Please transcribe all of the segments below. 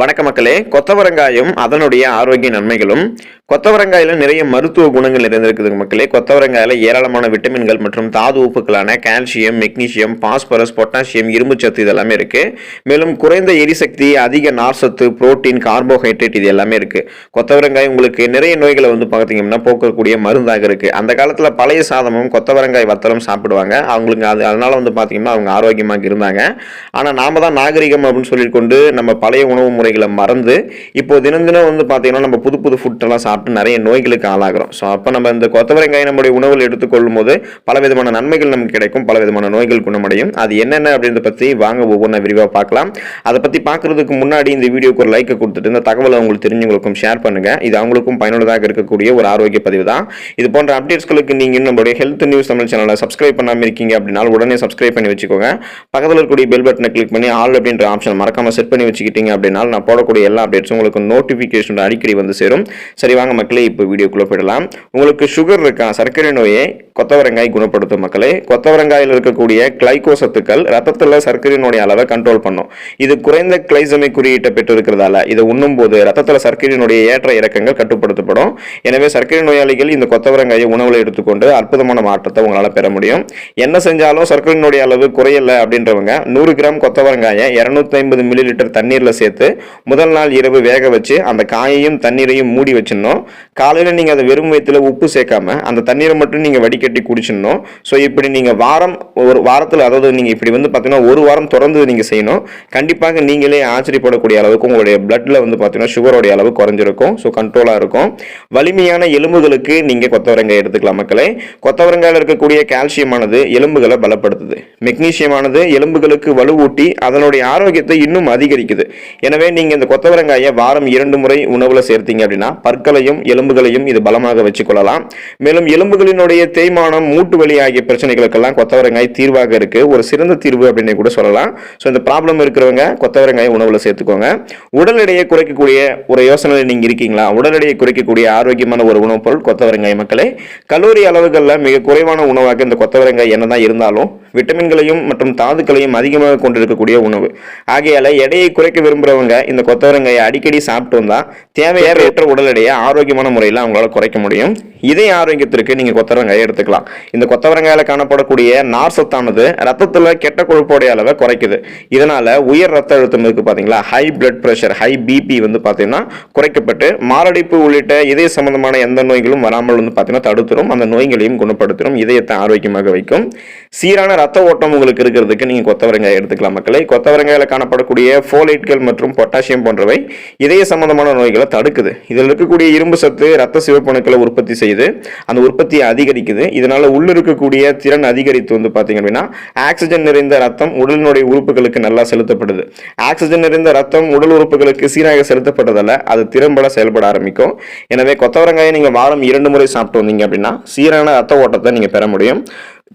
வணக்க மக்களே கொத்தவரங்காயும் அதனுடைய ஆரோக்கிய நன்மைகளும் கொத்தவரங்காயில் நிறைய மருத்துவ குணங்கள் நிறைந்திருக்குதுங்க மக்களே. கொத்தவரங்காயில் ஏராளமான விட்டமின்கள் மற்றும் தாது உப்புக்களான கால்சியம் மெக்னீஷியம் பாஸ்பரஸ் பொட்டாசியம் இரும்புச்சத்து இதெல்லாமே இருக்குது மேலும் குறைந்த எரிசக்தி அதிக நார்சத்து புரோட்டீன் கார்போஹைட்ரேட் இது எல்லாமே இருக்குது கொத்தவரங்காய் உங்களுக்கு நிறைய நோய்களை வந்து பார்த்தீங்கன்னா போக்கக்கூடிய மருந்தாக இருக்குது அந்த காலத்தில் பழைய சாதமும் கொத்தவரங்காய் வத்தலும் சாப்பிடுவாங்க. அவங்களுக்கு அது அதனால் வந்து பார்த்தீங்கன்னா அவங்க ஆரோக்கியமாக இருந்தாங்க. ஆனால் நாம் தான் நாகரிகம் அப்படின்னு சொல்லிட்டு கொண்டு நம்ம பழைய உணவு முறைகளை மறந்து இப்போ தினம் தினம் வந்து பார்த்தீங்கன்னா நம்ம புது புது ஃபுட்டெல்லாம் சாப்பிட்டு நிறைய நோய்களுக்கு ஆளாகிறோம். ஸோ அப்போ நம்ம இந்த கொத்தவரங்காய் நம்முடைய உணவில் எடுத்துக்கொள்ளும் போது பல விதமான நன்மைகள் நமக்கு கிடைக்கும் பல விதமான நோய்கள் குணமடையும். அது என்னென்ன அப்படின்றத பற்றி வாங்க ஒவ்வொன்றா விரிவாக பார்க்கலாம். அதை பற்றி பார்க்கறதுக்கு முன்னாடி இந்த வீடியோக்கு ஒரு லைக்கை கொடுத்துட்டு இந்த தகவலை அவங்களுக்கு தெரிஞ்சவங்களுக்கும் ஷேர் பண்ணுங்க. இது அவங்களுக்கும் பயனுள்ளதாக இருக்கக்கூடிய ஒரு ஆரோக்கிய பதிவு தான். இது போன்ற அப்டேட்ஸ்களுக்கு நீங்கள் நம்மளுடைய ஹெல்த் நியூஸ் தமிழ் சேனலை சப்ஸ்கிரைப் பண்ணாமல் இருக்கீங்க அப்படின்னா உடனே சப்ஸ்கிரைப் பண்ணி வச்சுக்கோங்க. பக்கத்தில் இருக்கக்கூடிய பெல் பட்டனை கிளிக் பண்ணி ஆல் அப்படின்ற ஆப்ஷன் மறக்காமல் செட் பண்ணி வச்சுக்கிட்டீங்க அப்படின்னா நான் போடக்கூடிய எல்லா அப்டேட்ஸும் உங்களுக்கு நோட்டிஃபிகேஷன் அடிக்கடி வந்து சேரும். சரி வாங்க மக்களே இப்போ வீடியோக்குள்ளே போயிடலாம். உங்களுக்கு சுகர் இருக்கா? சர்க்கரை நோயை கொத்தவரங்காய் குணப்படுத்தும் மக்களே. கொத்தவரங்காயில் இருக்கக்கூடிய கிளைகோசத்துக்கள் ரத்தத்தில் சர்க்கரையினுடைய அளவை கண்ட்ரோல் பண்ணும். இது குறைந்த கிளைசமை குறியீட்டை பெற்றிருக்கிறதால இதை உண்ணும் போது ரத்தத்தில் சர்க்கரையினுடைய ஏற்ற இறக்கங்கள் கட்டுப்படுத்தப்படும். எனவே சர்க்கரை நோயாளிகள் இந்த கொத்தவரங்காயை உணவில் எடுத்துக்கொண்டு அற்புதமான மாற்றத்தை உங்களால் பெற முடியும். என்ன செஞ்சாலும் சர்க்கரையினுடைய அளவு குறையல அப்படின்றவங்க நூறு கிராம் கொத்தவரங்காயை இரநூத்தி ஐம்பது மில்லி லிட்டர் தண்ணீரில் சேர்த்து முதல் நாள் இரவு வேக வச்சு அந்த காயையும் தண்ணீரையும் மூடி வச்சிடணும். காலையில் நீங்கள் அதை வெறும் வயிற்றுல உப்பு சேர்க்காம அந்த தண்ணீரை மட்டும் நீங்கள் வடிகட்டி குடிச்சிடணும். ஸோ இப்படி நீங்கள் வாரம் ஒரு வாரத்தில் அதாவது நீங்கள் இப்படி வந்து பார்த்தீங்கன்னா ஒரு வாரம் தொடர்ந்து நீங்கள் செய்யணும். கண்டிப்பாக நீங்களே ஆச்சரியப்படக்கூடிய அளவுக்கு உங்களுடைய பிளட்டில் வந்து பார்த்தீங்கன்னா சுகரோடைய அளவு குறைஞ்சிருக்கும். ஸோ கண்ட்ரோலாக இருக்கும். வலிமையான எலும்புகளுக்கு நீங்கள் கொத்தவரங்காய் எடுத்துக்கலாம் மக்களே. கொத்தவரங்காயில் இருக்கக்கூடிய கால்சியமானது எலும்புகளை பலப்படுத்துது. மெக்னீசியமானது எலும்புகளுக்கு வலுவூட்டி அதனுடைய ஆரோக்கியத்தை இன்னும் அதிகரிக்குது. எனவே நீங்கள் இந்த கொத்தவரங்காயை வாரம் இரண்டு முறை உணவில் சேர்த்தீங்க அப்படின்னா பற்களையும் எலும்புகளையும் இது பலமாக வச்சுக்கொள்ளலாம். மேலும் எலும்புகளினுடைய தேய்மானம் மூட்டு வலி ஆகிய பிரச்சனைகளுக்கெல்லாம் கொத்தவரங்காய் தீர்வாக இருக்கு. ஒரு சிறந்த தீர்வு அப்படின்னு கூட சொல்லலாம். ஸோ இந்த ப்ராப்ளம் இருக்கிறவங்க கொத்தவரங்காய் உணவில் சேர்த்துக்கோங்க. உடல் எடையை குறைக்கக்கூடிய ஒரு யோசனையில் நீங்கள் இருக்கீங்களா? உடல் எடையை குறைக்கக்கூடிய ஆரோக்கியமான ஒரு உணவுப் பொருள் கொத்தவரங்காய் மக்களை. கல்லூரி அளவுகளில் மிக குறைவான உணவாக இந்த கொத்தவரங்காய் என்னதான் இருந்தாலும் விட்டமின்களையும் மற்றும் தாதுக்களையும் அதிகமாக கொண்டிருக்கக்கூடிய உணவு. ஆகையால எடையை குறைக்க விரும்புகிறவங்க இந்த கொத்தவரங்காயை அடிக்கடி சாப்பிட்டு வந்தால் தேவையற்ற உடல் எடையை ஆரோக்கியமான முறையில் அவங்களால குறைக்க முடியும். இதய ஆரோக்கியத்திற்கு நீங்கள் கொத்தவரங்காயை எடுத்துக்கலாம். இந்த கொத்தவரங்காயில் காணப்படக்கூடிய நார் சத்தானது ரத்தத்தில் கெட்ட கொழுப்போடைய அளவை குறைக்குது. இதனால உயர் ரத்த அழுத்தம் இருக்கு பார்த்தீங்களா high blood pressure high BP வந்து பார்த்தீங்கன்னா குறைக்கப்பட்டு மாரடைப்பு உள்ளிட்ட இதய சம்பந்தமான எந்த நோய்களும் வராமல் வந்து பார்த்தீங்கன்னா தடுத்துரும். அந்த நோய்களையும் குணப்படுத்தும் இதயத்தை ஆரோக்கியமாக வைக்கும். சீரான ரத்த ஓட்டம் உங்களுக்கு இருக்கிறதுக்கு நீங்கள் கொத்தவரங்காய் எடுத்துக்கலாம் மக்களை. கொத்தவரங்காயில் காணப்படக்கூடிய ஃபோலைட்கள் மற்றும் பொட்டாசியம் போன்றவை இதய சம்பந்தமான நோய்களை தடுக்குது. இதில் இருக்கக்கூடிய இரும்பு சத்து ரத்த சிவப்பணுக்களை உற்பத்தி செய்து அந்த உற்பத்தியை அதிகரிக்குது. இதனால் உள்ள இருக்கக்கூடிய திறன் அதிகரித்து வந்து பார்த்தீங்க அப்படின்னா ஆக்சிஜன் நிறைந்த ரத்தம் உடலினுடைய உறுப்புகளுக்கு நல்லா செலுத்தப்படுது. ஆக்சிஜன் நிறைந்த ரத்தம் உடல் உறுப்புகளுக்கு சீராக செலுத்தப்பட்டதால் அது திறம்பட செயல்பட ஆரம்பிக்கும். எனவே கொத்தவரங்காயை நீங்கள் வாரம் இரண்டு முறை சாப்பிட்டு வந்தீங்க அப்படின்னா சீரான ரத்த ஓட்டத்தை நீங்கள் பெற முடியும்.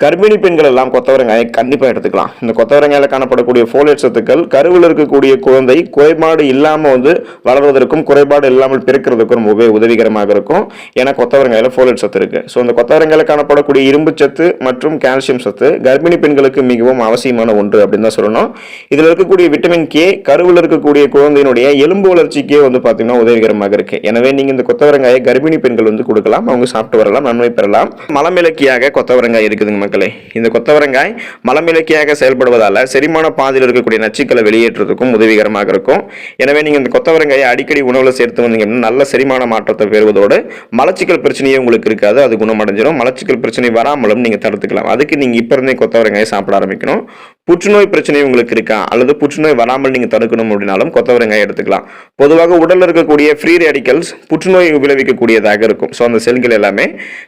கர்ப்பிணி பெண்கள் எல்லாம் கொத்தவரங்காயை கண்டிப்பாக எடுத்துக்கலாம். இந்த கொத்தவரங்காயில் காணப்படக்கூடிய ஃபோலேட் சத்துக்கள் கருவில் இருக்கக்கூடிய குழந்தை குறைபாடு இல்லாமல் வந்து வளர்வதற்கும் குறைபாடு இல்லாமல் பிறக்கிறதுக்கும் ரொம்பவே உதவிகரமாக இருக்கும். ஏன்னா கொத்தவரங்காயில் ஃபோலேட் சத்து இருக்கு. ஸோ இந்த கொத்தவரங்காயில் காணப்படக்கூடிய இரும்பு சத்து மற்றும் கால்சியம் சத்து கர்ப்பிணி பெண்களுக்கு மிகவும் அவசியமான ஒன்று அப்படின்னு தான் சொல்லணும். இதில் இருக்கக்கூடிய விட்டமின் கே கருவில் இருக்கக்கூடிய குழந்தையினுடைய எலும்பு வளர்ச்சிக்கே வந்து பார்த்தீங்கன்னா உதவிகரமாக இருக்கு. எனவே நீங்கள் இந்த கொத்தவரங்காயை கர்ப்பிணி பெண்கள் வந்து கொடுக்கலாம். அவங்க சாப்பிட்டு வரலாம் நன்மை பெறலாம். மலமிளக்கியாக கொத்தவரங்காய் இருக்குதுங்க மக்களே இந்த கொத்தவரங்காய் மலமிளக்கியாக செயல்படுவதால் செரிமான பாதையில் இருக்கக்கூடிய நச்சுக்களை வெளியேற்றுறதுக்கும் உதவிகரமாக இருக்கும். எனவே நீங்கள் இந்த கொத்தவரங்காயை அடிக்கடி உணவில் சேர்த்து வந்தீங்க அப்படின்னா நல்ல செரிமான மாற்றத்தை பெறுவதோடு மலச்சிக்கல் பிரச்சனையே உங்களுக்கு இருக்காது அது குணமடைஞ்சிடும் மலச்சிக்கல் பிரச்சனை வராமலும் நீங்கள் தடுத்துக்கலாம். அதுக்கு நீங்கள் இப்போ இருந்தே கொத்தவரங்காயை சாப்பிட ஆரம்பிக்கணும். புற்றுநோய் பிரச்சனை உங்களுக்கு இருக்கா? அல்லது புற்றுநோய் வராமல் நீங்கள் தடுக்கணும் அப்படின்னாலும் கொத்தவரங்காய் எடுத்துக்கலாம். பொதுவாக உடலில் இருக்கக்கூடிய ஃப்ரீ ரேடிக்கல்ஸ் புற்றுநோய் விளைவிக்கக்கூடியதாக இருக்கும். ஸோ அந்த செல்கள் எல்லாமே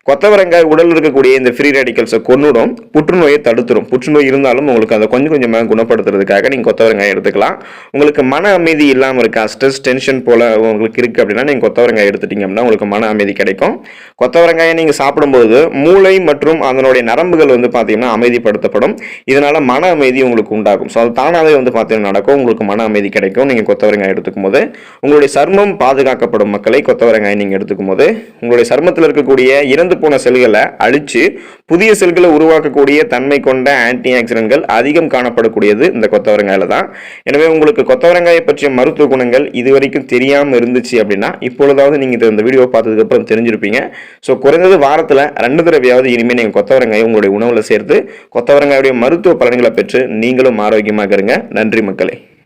கொத்தவரங்காய் உடலில் இருக்கக்கூடிய இந்த ஃப்ரீ ரேடிக்கல்ஸை கொண்டு கொன்னுடும் புற்றுநோயை தடுத்துரும். புற்றுநோய் இருந்தாலும் உங்களுக்கு அதை கொஞ்சம் கொஞ்சமாக குணப்படுத்துறதுக்காக நீங்கள் கொத்தவரங்காய் எடுத்துக்கலாம். உங்களுக்கு மன அமைதி இல்லாமல் இருக்கா? ஸ்ட்ரெஸ் டென்ஷன் போல் உங்களுக்கு இருக்குது அப்படின்னா நீங்கள் கொத்தவரங்காய் எடுத்துட்டீங்க அப்படின்னா உங்களுக்கு மன அமைதி கிடைக்கும். கொத்தவரங்காயை நீங்கள் சாப்பிடும்போது மூளை மற்றும் அதனுடைய நரம்புகள் வந்து பார்த்தீங்கன்னா அமைதிப்படுத்தப்படும். இதனால் மன அமைதி உங்களுக்கு உண்டாகும். ஸோ அது தானாகவே வந்து பார்த்தீங்கன்னா நடக்கும். உங்களுக்கு மன அமைதி கிடைக்கும். நீங்கள் கொத்தவரங்காய் எடுத்துக்கும் போது உங்களுடைய சர்மம் பாதுகாக்கப்படும் மக்களை கொத்தவரங்காய் நீங்கள் எடுத்துக்கும் போது உங்களுடைய சர்மத்தில் இருக்கக்கூடிய இறந்து போன செல்களை அழித்து புதிய செல்களை உருவாக்கக்கூடிய தன்மை கொண்ட ஆன்டி ஆக்சிடென்ட்கள் அதிகம் காணப்படக்கூடியது இந்த கொத்தவரங்காயில தான் எனவே உங்களுக்கு கொத்தவரங்காயை பற்றிய மருத்துவ குணங்கள் இதுவரைக்கும் தெரியாமல் இருந்துச்சு அப்படின்னா இப்பொழுதாவது நீங்கள் இந்த வீடியோ பார்த்ததுக்கப்புறம் தெரிஞ்சிருப்பீங்க. ஸோ குறைந்தது வாரத்தில் ரெண்டு தடவையாவது இனிமேல் நீங்கள் கொத்தவரங்காயை உங்களுடைய உணவில் சேர்த்து கொத்தவரங்காயுடைய மருத்துவ பலன்களை பெற்று நீங்களும் ஆரோக்கியமாக இருங்க. நன்றி மக்களே.